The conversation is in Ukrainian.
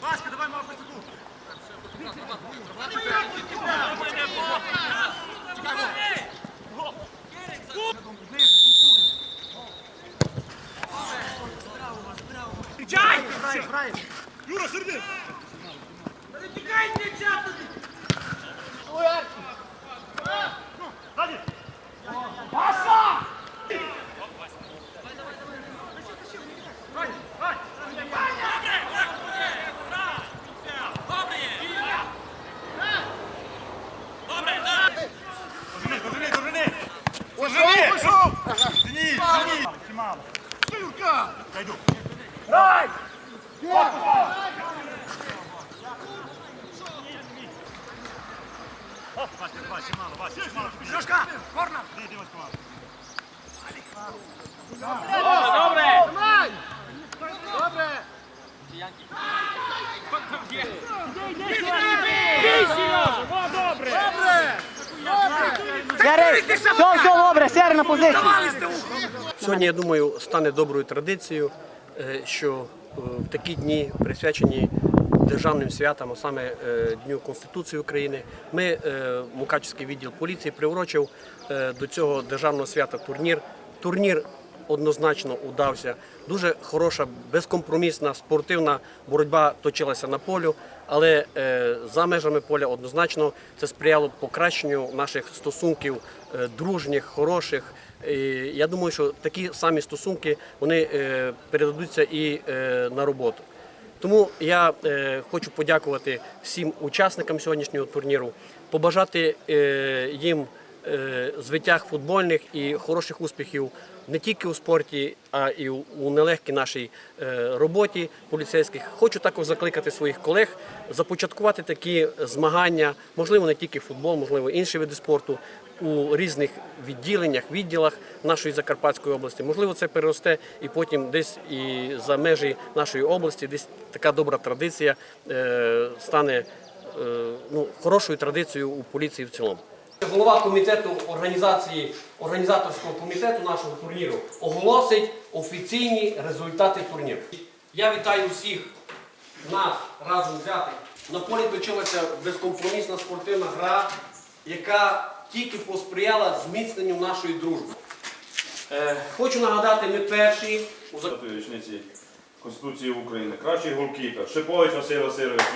Васька, давай мама посеку. Кричай! Юра, серди! Тікайте, чап! Васька. Серий, все, добре, Серий на позиції. Сьогодні, я думаю, стане доброю традицією, е, що в такі дні, присвячені державним святам, а саме е, Дню Конституції України, ми, е, Мукачівський відділ поліції, приурочив е, до цього державного свята турнір. Турнір однозначно удався. Дуже хороша, безкомпромісна спортивна боротьба точилася на полю, але е, за межами поля однозначно це сприяло покращенню наших стосунків е, дружніх, хороших. І я думаю, що такі самі стосунки вони е, передадуться і на роботу. Тому я хочу подякувати всім учасникам сьогоднішнього турніру, побажати їм звитяг футбольних і хороших успіхів не тільки у спорті, а і у, нелегкій нашій е, роботі поліцейських. Хочу також закликати своїх колег започаткувати такі змагання, можливо, не тільки футбол, можливо, інші види спорту у різних відділеннях, відділах нашої Закарпатської області. Можливо, це переросте і потім десь і за межі нашої області, десь така добра традиція е, стане е, ну, хорошою традицією у поліції в цілому. Голова комітету організації організаторського комітету нашого турніру оголосить офіційні результати турніру. Я вітаю всіх нас разом взятих. На полі точилася безкомпромісна спортивна гра, яка тільки посприяла зміцненню нашої дружби. Е, хочу нагадати, ми перші у річниці Конституції України. Кращий голкіпер Шипович Василь Васильович.